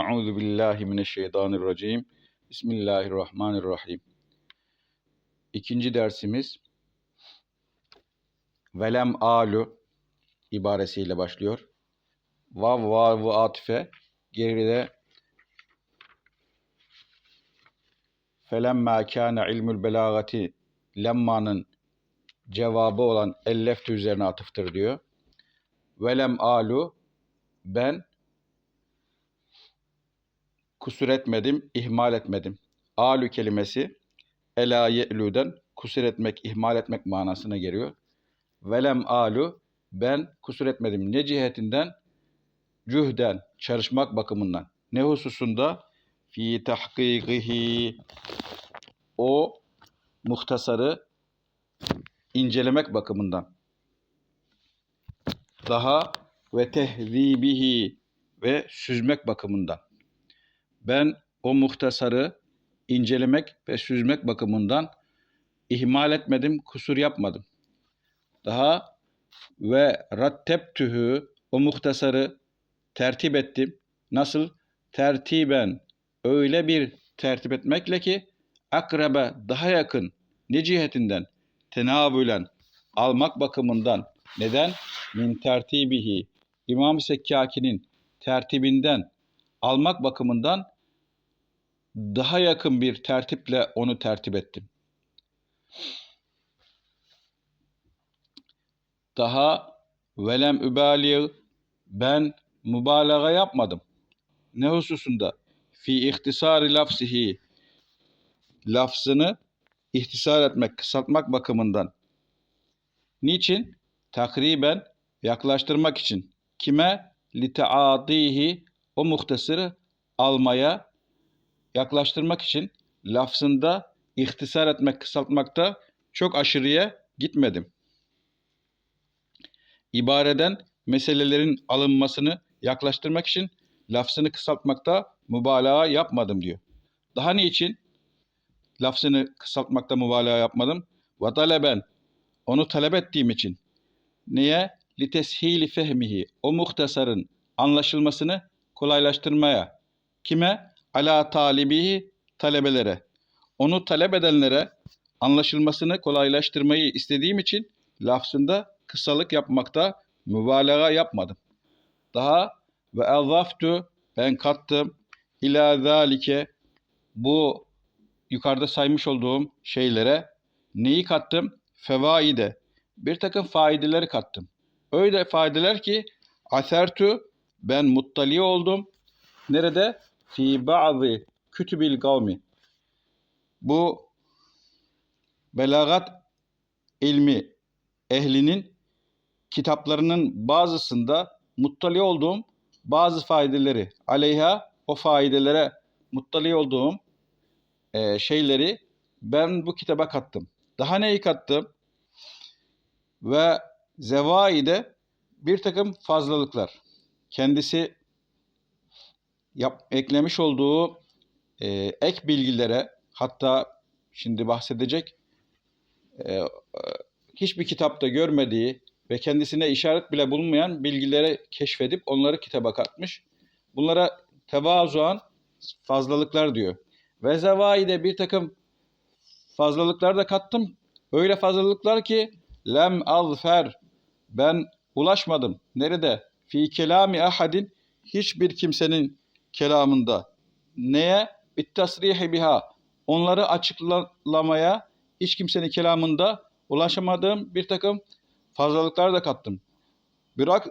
Euzu billahi mineşşeytanirracim. Bismillahirrahmanirrahim. İkinci dersimiz velem alu ibaresiyle başlıyor. Vav vav atife geride felemma kana ilmül belagati lemmanın cevabı olan ellefte üzerine atıftır diyor. Velem alu ben kusur etmedim, ihmal etmedim. Alü kelimesi ela ye'lüden kusur etmek, ihmal etmek manasına geliyor. Velem alu ben kusur etmedim. Ne cihetinden? Cühden, çalışmak bakımından. Ne hususunda? Fi tahkikihi o muhtasarı incelemek bakımından. Daha ve tehzibihi ve süzmek bakımından. Ben o muhtasarı incelemek ve süzmek bakımından ihmal etmedim, kusur yapmadım. Daha ve rattebtühü o muhtasarı tertip ettim. Nasıl? Tertiben öyle bir tertip etmekle ki akrebe daha yakın ne cihetinden tenavülen almak bakımından neden? Min tertibihi İmam-ı Sekkaki'nin tertibinden almak bakımından daha yakın bir tertiple onu tertip ettim. Daha velem übali ben mübalağa yapmadım. Ne hususunda? Fi ihtisari lafzihi lafzını ihtisar etmek, kısaltmak bakımından. Niçin? Takriben yaklaştırmak için. Kime? Liteadihi o muhtasırı almaya yaklaştırmak için lafzında ihtisar etmek, kısaltmakta çok aşırıya gitmedim. İbareden meselelerin alınmasını yaklaştırmak için lafzını kısaltmakta mübalağa yapmadım diyor. Daha niçin lafzını kısaltmakta mübalağa yapmadım? Ve taleben onu talep ettiğim için. Neye? Liteshili fehmihi o muhtasarın anlaşılmasını kolaylaştırmaya. Kime? Ala talibihi talebelere. Onu talep edenlere anlaşılmasını kolaylaştırmayı istediğim için lafzında kısalık yapmakta mübalağa yapmadım. Daha ve ezzaftu ben kattım ila zalike bu yukarıda saymış olduğum şeylere neyi kattım? Fevaide. Bir takım faideleri kattım. Öyle faideler ki asertu ben muttali oldum. Nerede? Fi ba'zi kütübil kavmi. Bu belagat ilmi ehlinin kitaplarının bazısında muttali olduğum bazı faydeleri aleyha o faydelere muttali olduğum e, şeyleri ben bu kitaba kattım. Daha neyi kattım? Ve zevaide bir takım fazlalıklar. Kendisi yap, eklemiş olduğu e, ek bilgilere hatta şimdi bahsedecek e, e, hiçbir kitapta görmediği ve kendisine işaret bile bulunmayan bilgileri keşfedip onları kitaba katmış. Bunlara tevazuan fazlalıklar diyor. Ve zevaide bir takım fazlalıklar da kattım. Öyle fazlalıklar ki lem azfer ben ulaşmadım. Nerede? Fi kelami ahadin hiçbir kimsenin kelamında. Neye? Bittasrihi biha. Onları açıklamaya hiç kimsenin kelamında ulaşamadığım bir takım fazlalıklar da kattım. Bırak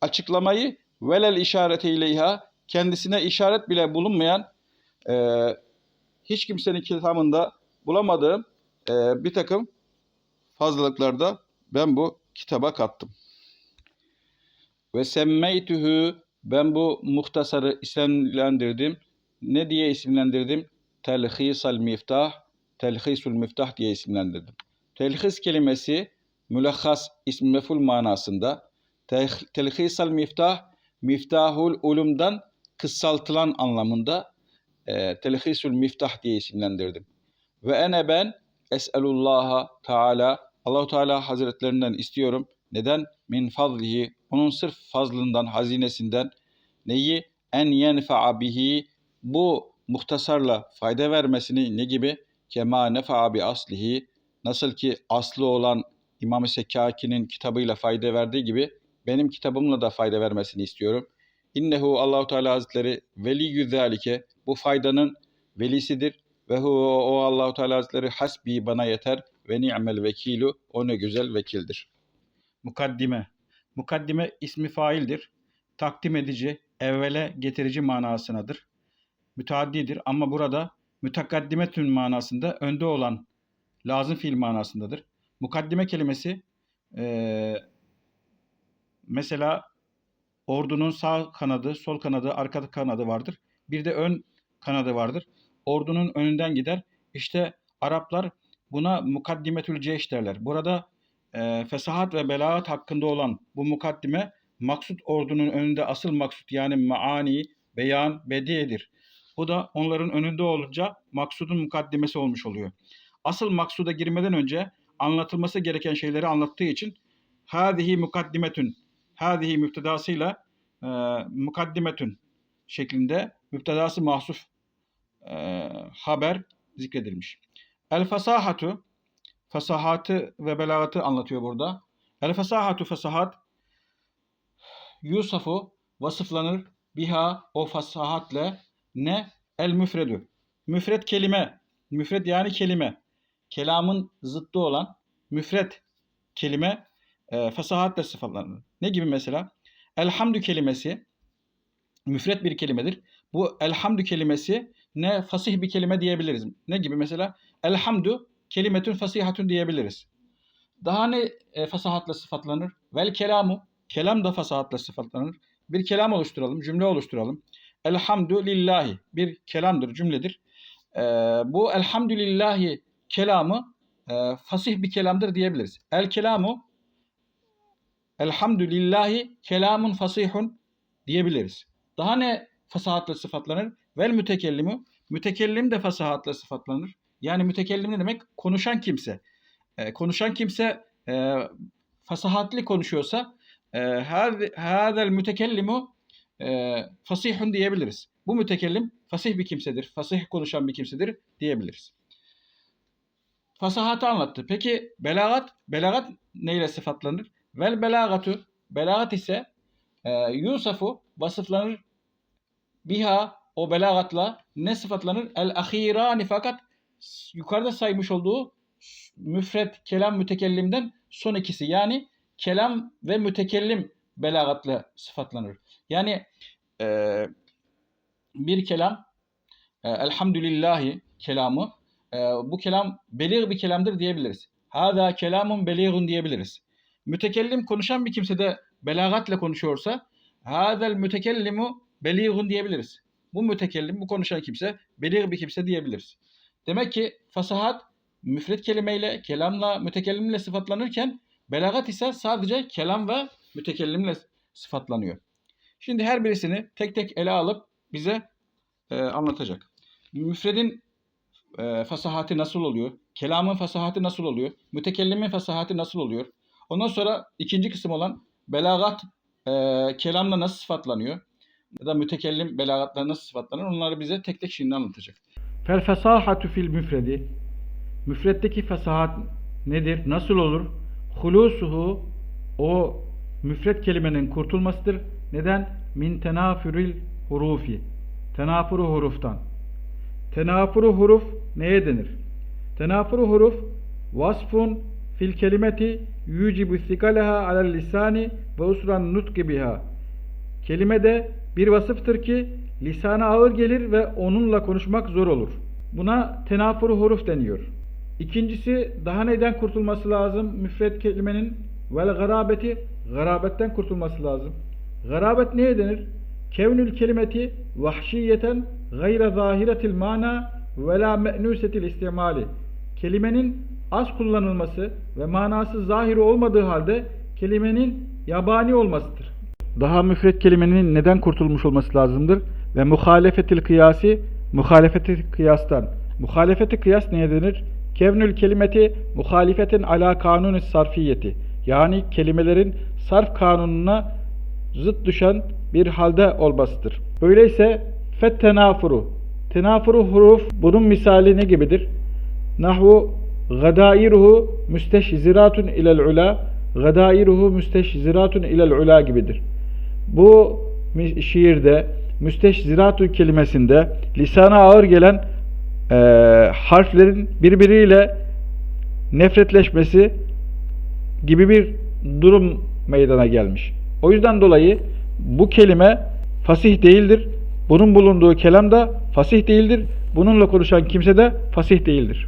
açıklamayı velel işareti ileyha kendisine işaret bile bulunmayan e, hiç kimsenin kitabında bulamadığım e, bir takım fazlalıklarda ben bu kitaba kattım. Ve semmeytühü ben bu muhtasarı isimlendirdim. Ne diye isimlendirdim? Telhisal miftah, telhisul miftah diye isimlendirdim. Telhis kelimesi mülahhas ismi meful manasında. Telhisal miftah, miftahul ulumdan kısaltılan anlamında e, telhisul miftah diye isimlendirdim. Ve ene ben es'elullaha Teala Allahu Teala Hazretlerinden istiyorum. Neden? Min fazlihi onun sırf fazlından, hazinesinden neyi? en yenfa'a bihi bu muhtasarla fayda vermesini ne gibi? Kema nefa'a bi aslihi nasıl ki aslı olan İmam-ı Sekkaki'nin kitabıyla fayda verdiği gibi benim kitabımla da fayda vermesini istiyorum. İnnehu Allahu Teala Hazretleri veli zalike bu faydanın velisidir ve hu o Allahu Teala Hazretleri hasbi bana yeter ve ni'mel vekilu o ne güzel vekildir. Mukaddime Mukaddime ismi faildir. Takdim edici, evvele getirici manasınadır. Müteaddidir ama burada mütekaddimetün manasında önde olan lazım fiil manasındadır. Mukaddime kelimesi eee, mesela ordunun sağ kanadı, sol kanadı, arka kanadı vardır. Bir de ön kanadı vardır. Ordunun önünden gider. İşte Araplar buna mukaddimetül ceyş derler. Burada e, fesahat ve belaat hakkında olan bu mukaddime maksut ordunun önünde asıl maksut yani maani, beyan, bediyedir. Bu da onların önünde olunca maksudun mukaddimesi olmuş oluyor. Asıl maksuda girmeden önce anlatılması gereken şeyleri anlattığı için hâzihi mukaddimetün hâzihi müptedasıyla e, mukaddimetün şeklinde müptedası mahsuf e, haber zikredilmiş. El fasahatu fasahatı ve belagatı anlatıyor burada. El fasahatu fasahat Yusufu vasıflanır biha o fasahatle ne? El müfredü. Müfred kelime. Müfred yani kelime. Kelamın zıttı olan müfred kelime e, fasahatle sıfatlanır. Ne gibi mesela? Elhamdü kelimesi müfred bir kelimedir. Bu elhamdü kelimesi ne fasih bir kelime diyebiliriz. Ne gibi mesela? Elhamdü kelimetün fasihatün diyebiliriz. Daha ne e, fasahatla sıfatlanır? Vel kelamu. Kelam da fasahatla sıfatlanır. Bir kelam oluşturalım, cümle oluşturalım. Elhamdülillahi bir kelamdır, cümledir. E, bu elhamdülillahi kelamı e, fasih bir kelamdır diyebiliriz. El kelamu elhamdülillahi kelamun fasihun diyebiliriz. Daha ne fasahatla sıfatlanır? Vel mütekellimu. Mütekellim de fasahatla sıfatlanır. Yani mütekellim ne demek? Konuşan kimse. E, konuşan kimse e, fasahatli konuşuyorsa e, hadel mütekellimu e, fasihun diyebiliriz. Bu mütekellim fasih bir kimsedir. Fasih konuşan bir kimsedir diyebiliriz. Fasahatı anlattı. Peki belagat? Belagat neyle sıfatlanır? Vel belagatu. Belagat ise e, Yusuf'u vasıflanır biha o belagatla ne sıfatlanır? El ahirani fakat yukarıda saymış olduğu müfret kelam mütekellimden son ikisi yani kelam ve mütekellim belagatla sıfatlanır. Yani e, bir kelam e, elhamdülillahi kelamı e, bu kelam belir bir kelamdır diyebiliriz. Hada kelamun beligun diyebiliriz. Mütekellim konuşan bir kimse de belagatla konuşuyorsa hadel mütekellimu beligun diyebiliriz. Bu mütekellim, bu konuşan kimse belir bir kimse diyebiliriz. Demek ki fasahat müfret kelimeyle, kelamla, mütekellimle sıfatlanırken belagat ise sadece kelam ve mütekellimle sıfatlanıyor. Şimdi her birisini tek tek ele alıp bize e, anlatacak. Müfredin e, fasahati nasıl oluyor? Kelamın fasahati nasıl oluyor? Mütekellimin fasahati nasıl oluyor? Ondan sonra ikinci kısım olan belagat e, kelamla nasıl sıfatlanıyor? Ya da mütekellim belagatla nasıl sıfatlanır? Onları bize tek tek şimdi anlatacak. Fel fesahatu fil müfredi. Müfretteki fesahat nedir? Nasıl olur? Hulusuhu o müfret kelimenin kurtulmasıdır. Neden? Min tenafüril hurufi. Tenafuru huruftan. Tenafuru huruf neye denir? Tenafuru huruf vasfun fil kelimeti yucibu sikaleha alel lisani ve usran nutki biha. Kelimede bir vasıftır ki lisana ağır gelir ve onunla konuşmak zor olur. Buna tenafuru huruf deniyor. İkincisi daha neden kurtulması lazım? Müfret kelimenin vel garabeti garabetten kurtulması lazım. Garabet neye denir? Kevnül kelimeti vahşiyeten gayre zahiretil mana ve la me'nusetil istimali. Kelimenin az kullanılması ve manası zahiri olmadığı halde kelimenin yabani olmasıdır. Daha müfret kelimenin neden kurtulmuş olması lazımdır? Ve muhalefetil kıyasi, muhalefeti kıyastan. Muhalefeti kıyas neye denir? Kevnül kelimeti muhalifetin ala kanuni sarfiyeti. Yani kelimelerin sarf kanununa zıt düşen bir halde olmasıdır. Öyleyse fet tenafuru. Tenafuru huruf bunun misali ne gibidir? Nahvu gadairuhu müsteşziratun ilel ula gadairuhu müsteşziratun ilel ula gibidir. Bu şiirde müsteşziratun kelimesinde lisana ağır gelen e, harflerin birbiriyle nefretleşmesi gibi bir durum meydana gelmiş. O yüzden dolayı bu kelime fasih değildir. Bunun bulunduğu kelam da fasih değildir. Bununla konuşan kimse de fasih değildir.